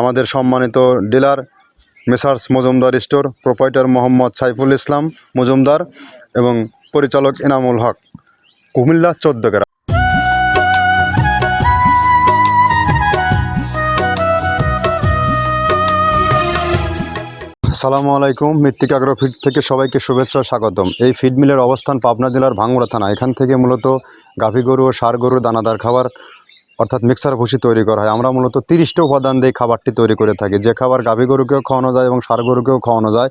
আমাদের সম্মানিত dealer, messrs Majumdar store, proprietor Mohammad Saiful Islam Majumdar এবং পরিচালক এনামুল হক, কুমিল্লা চোদ্দ গ্রাম। সালামু আলাইকুম, মৃত্তিক আগ্রো ফিড থেকে সবাইকে শুভেচ্ছা স্বাগতম। এই ফিড মিলের অবস্থান পাবনা জেলার ভাঙ্গুড়া থানা। এখান থেকে মূলত গাভী গরু ও ষাঁড় গরুর দানাদার খাবার অর্থাৎ মিক্সার ভুসি তৈরি করা হয়। আমরা মূলত তিরিশটা উপাদান দিয়ে খাবারটি তৈরি করে থাকি। যে খাবার গাভী গরুকেও খাওয়ানো যায় এবং সার গরুকেও খাওয়ানো যায়।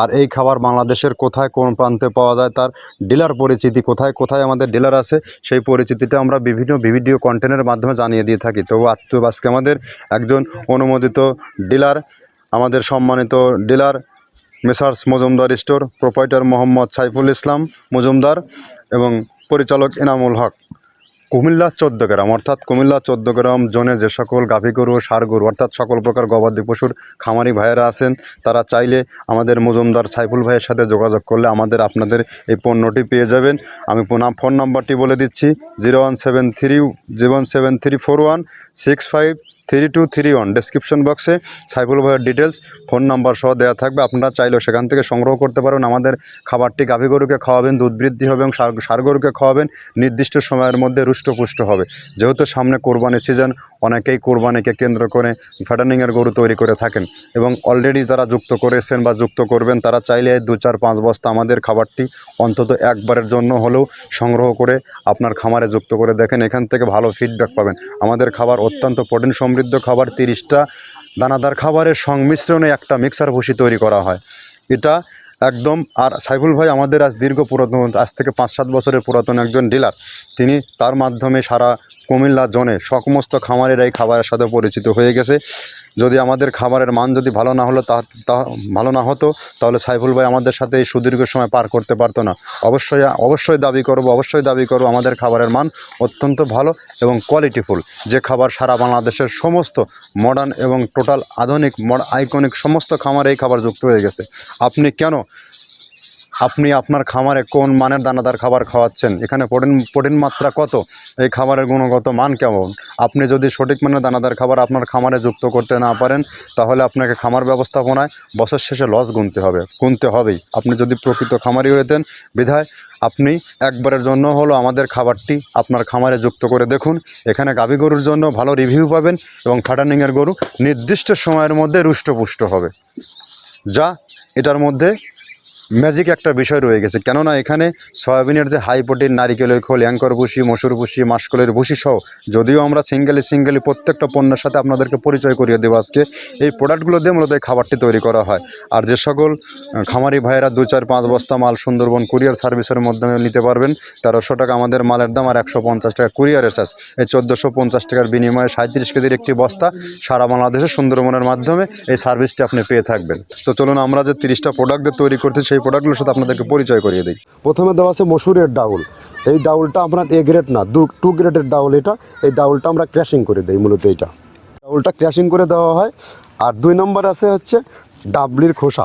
আর এই খাবার বাংলাদেশের কোথায়, কোন প্রান্তে পাওয়া যায় তার ডিলার পরিচিতি কোথায় কোথায় আমাদের ডিলার আছে সেই পরিচিতিটা আমরা বিভিন্ন ভিডিও কন্টেন্টের মাধ্যমে জানিয়ে দিয়ে থাকি। তো আজ, তো আজকে আমাদের একজন অনুমোদিত ডিলার, আমাদের সম্মানিত dealer, messrs Majumdar store proprietor Mohammad Saiful Islam Majumdar এবং পরিচালক এনামুল হক। কুমিল্লা চোদ্দ গ্রাম, অর্থাৎ কুমিল্লা চোদ্দ গ্রাম জোনে যে সকল গাভী গরু সার গরু, অর্থাৎ সকল প্রকার গবাদি পশুর খামারি ভাইয়েরা আছেন, তারা চাইলে আমাদের মজুমদার সাইফুল ভাইয়ের সাথে যোগাযোগ করলে আমাদের আপনাদের এই পণ্যটি পেয়ে যাবেন। আমি ফোন নাম্বারটি বলে দিচ্ছি, zero one seven three, zero one seven three four one, six five three two three one. Description বক্সে সাইফুল ভাইয়ের ডিটেলস ফোন নাম্বার সহ দেওয়া থাকবে। আপনারা চাইলেও সেখান থেকে সংগ্রহ করতে পারবেন আমাদের খাবারটি গাভী গরুকে খাওয়াবেন, দুধ বৃদ্ধি হবে এবং সার গরুকে খাওয়াবেন। নির্দিষ্ট সময়ের মধ্যে রুষ্টপুষ্ট হবে। যেহেতু সামনে কোরবানি সিজন অনেকেই কোরবানিকে কেন্দ্র করে ফ্যাটানিংয়ের গরু তৈরি করে থাকেন এবং অলরেডি যারা যুক্ত করেছেন বা যুক্ত করবেন, তারা চাইলে দু চার পাঁচ বস্তা আমাদের খাবারটি অন্তত একবারের জন্য হলেও সংগ্রহ করে আপনার খামারে যুক্ত করে দেখেন। এখান থেকে ভালো ফিডব্যাক পাবেন। আমাদের খাবার অত্যন্ত প্রোটিন সমৃদ্ধ খাবার তিরিশটা, দানাদার খাবারের সংমিশ্রণে একটা মিক্সার ভুষি তৈরি করা হয়। এটা একদম, আর সাইফুল ভাই আমাদের আজ দীর্ঘ পুরাতন, আজ থেকে পাঁচ সাত বছরের পুরাতন একজন ডিলার। তিনি তার মাধ্যমে সারা কুমিল্লা জোনে সমস্ত খামারের এই খাবারের সাথে পরিচিত হয়ে গেছে। যদি আমাদের খাবারের মান যদি ভালো না হলো, তা ভালো না হতো, তাহলে সাইফুল ভাই আমাদের সাথে এই সুদীর্ঘ সময় পার করতে পারতো না। অবশ্যই অবশ্যই দাবি করব, অবশ্যই দাবি করব, আমাদের খাবারের মান অত্যন্ত ভালো এবং কোয়ালিটিফুল যে খাবার সারা বাংলাদেশের সমস্ত মডার্ন এবং টোটাল আধুনিক আইকনিক সমস্ত খামারে এই খাবার যুক্ত হয়ে গেছে। আপনি কেন আপনি আপনার খামারে কোন মানের দানাদার খাবার খাওয়াচ্ছেন? এখানে প্রোটিন প্রোটিন মাত্রা কত? এই খাবারের গুণগত মান কেমন? আপনি যদি সঠিক মানের দানাদার খাবার আপনার খামারে যুক্ত করতে না পারেন, তাহলে আপনাকে খামার ব্যবস্থাপনায় বছর শেষে লস গুনতে হবে, গুনতে হবেই। আপনি যদি প্রকৃত খামারি হতেন বিধায় আপনি একবারের জন্য হলো আমাদের খাবারটি আপনার খামারে যুক্ত করে দেখুন। এখানে গাভী গরুর জন্য ভালো রিভিউ পাবেন এবং ফাটানিংয়ের গরু নির্দিষ্ট সময়ের মধ্যে রুষ্টপুষ্ট হবে। যা এটার মধ্যে ম্যাজিক একটা বিষয় রয়ে গেছে। কেননা এখানে সয়াবিনের যে হাই প্রোটিন নারিকেলের খোল অ্যাঙ্কর ভুসি, মসুর ভুসি, মাসকলের ভুসি সহ, যদিও আমরা সিঙ্গেলি সিঙ্গেলি প্রত্যেকটা পণ্যের সাথে আপনাদেরকে পরিচয় করিয়ে দেবো আজকে, এই প্রোডাক্টগুলো দিয়ে মূলত খাবারটি তৈরি করা হয়। আর যে সকল খামারি ভাইয়েরা দু চার পাঁচ বস্তা মাল সুন্দরবন কুরিয়ার সার্ভিসের মাধ্যমে নিতে পারবেন, তেরোশো টাকা আমাদের মালের দাম আর একশো পঞ্চাশ টাকা কুরিয়ারের চার্জ এই চোদ্দোশো পঞ্চাশ টাকার বিনিময়ে সাঁত্রিশ কেজির একটি বস্তা সারা বাংলাদেশে সুন্দরবনের মাধ্যমে এই সার্ভিসটি আপনি পেয়ে থাকবেন। তো চলুন আমরা যে তিরিশটা প্রোডাক্ট তৈরি করতে সেই প্রোডাক্টগুলোর সাথে আপনাদেরকে পরিচয় করিয়ে দিই। প্রথমে দেওয়া আছে মসুরের ডাউল। এই ডাউলটা আপনার এ গ্রেড না, দু টু গ্রেডের ডাউল এটা। এই ডাউলটা আমরা ক্র্যাশিং করে দিই মূলত এইটা। ডাউলটা ক্র্যাশিং করে দেওয়া হয়। আর দুই নম্বর আছে হচ্ছে ডাবলির খোসা।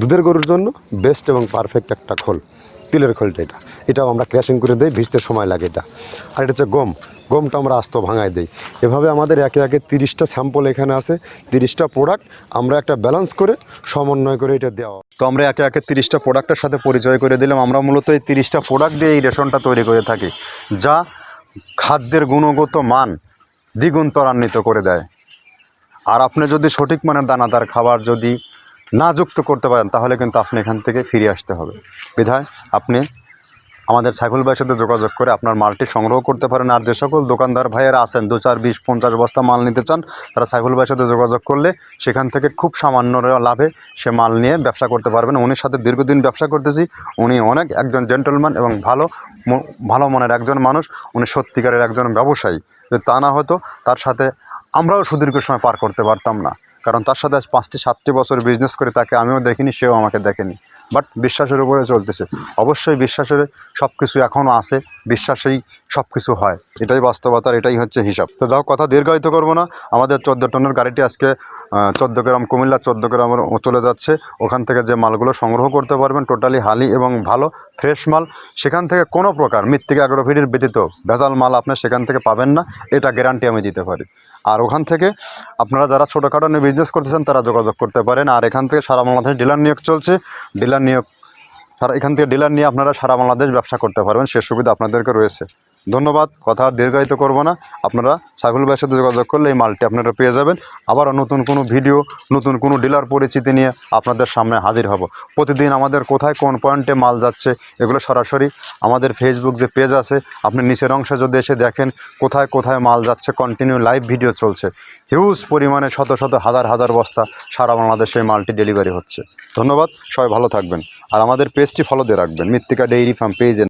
দুধের গরুর জন্য বেস্ট এবং পারফেক্ট একটা খোল, তিলের খোলটা এটা। এটাও আমরা ক্র্যাশিং করে দিই, ভিজতে সময় লাগে এটা। আর এটা হচ্ছে গম। গমটা আমরা আস্ত ভাঙায় দিই। এভাবে আমাদের একে একে তিরিশটা স্যাম্পল এখানে আছে, তিরিশটা প্রোডাক্ট আমরা একটা ব্যালেন্স করে সমন্বয় করে এটা দেওয়া। তো আমরা একে একে তিরিশটা প্রোডাক্টের সাথে পরিচয় করে দিলাম। আমরা মূলত এই তিরিশটা প্রোডাক্ট দিয়ে এই রেশনটা তৈরি করে থাকি, যা খাদ্যের গুণগত মান দ্বিগুণ ত্বরান্বিত করে দেয়। আর আপনি যদি সঠিক মানের দানাদার খাবার যদি না যুক্ত করতে পারেন, তাহলে কিন্তু আপনি এখান থেকে ফিরে আসতে হবে। বিধায় আপনি আমাদের সাইফুল ভাইয়ের সাথে যোগাযোগ করে আপনার মালটি সংগ্রহ করতে পারেন। আর যে সকল দোকানদার ভাইয়েরা আছেন, দু চার, বিশ, পঞ্চাশ বস্তা মাল নিতে চান, তারা সাইফুল ভাইয়ের সাথে যোগাযোগ করলে সেখান থেকে খুব সামান্য লাভে সে মাল নিয়ে ব্যবসা করতে পারবেন। উনির সাথে দীর্ঘদিন ব্যবসা করতেছি। উনি অনেক একজন জেন্টলম্যান এবং ভালো ভালো মনের একজন মানুষ। উনি সত্যিকারের একজন ব্যবসায়ী। যদি তা না হতো তার সাথে আমরাও সুদীর্ঘ সময় পার করতে পারতাম না। কারণ তার সাথে আজ পাঁচটি, সাতটি বছর বিজনেস করে তাকে আমিও দেখিনি, সেও আমাকে দেখেনি। বাট বিশ্বাসের উপরে চলতেছে। অবশ্যই বিশ্বাসের সব কিছু এখনও আছে, বিশ্বাসেই সব কিছু হয়। এটাই বাস্তবতার এটাই হচ্ছে হিসাব। তো যাও কথা দীর্ঘায়িত করব না। আমাদের চোদ্দ টনের গাড়িটি আজকে চোদ্দ গ্রাম কুমিল্লা, চোদ্দ গ্রামের চলে যাচ্ছে। ওখান থেকে যে মালগুলো সংগ্রহ করতে পারবেন, টোটালি হালি এবং ভালো, ফ্রেশ মাল। সেখান থেকে কোনো প্রকার মৃত্তিকা অ্যাগ্রোফিডির ব্যতীত ভেজাল মাল আপনি সেখান থেকে পাবেন না, এটা গ্যারান্টি আমি দিতে পারি। আর ওখান থেকে আপনারা যারা ছোটোখাটো নিয়ে বিজনেস করতেছেন, তারা যোগাযোগ করতে পারেন। আর এখান থেকে সারা বাংলাদেশ ডিলার নিয়োগ চলছে। ডিলার নিয়োগ সারা এখান থেকে ডিলার নিয়ে আপনারা সারা বাংলাদেশ ব্যবসা করতে পারবেন। সে সুবিধা আপনাদেরকে রয়েছে। ধন্যবাদ, কথা আর দীর্ঘায়িত করব না। আপনারা সাইফুল ভাইয়ের সাথে যোগাযোগ করলে এই মালটি আপনারা পেয়ে যাবেন। আবারও নতুন কোনো ভিডিও, নতুন কোনো ডিলার পরিচিতি নিয়ে আপনাদের সামনে হাজির হব। প্রতিদিন আমাদের কোথায় কোন পয়েন্টে মাল যাচ্ছে, এগুলো সরাসরি আমাদের ফেসবুক যে পেজ আছে, আপনি নিচের অংশে যদি এসে দেখেন কোথায় কোথায় মাল যাচ্ছে কন্টিনিউ লাইভ ভিডিও চলছে। হিউজ পরিমাণে শত শত হাজার হাজার বস্তা সারা বাংলাদেশে মালটি ডেলিভারি হচ্ছে। ধন্যবাদ, সবাই ভালো থাকবেন। আর আমাদের পেজটি ফলো দিয়ে রাখবেন। মৃত্তিকা ডেইরি ফার্ম পেজে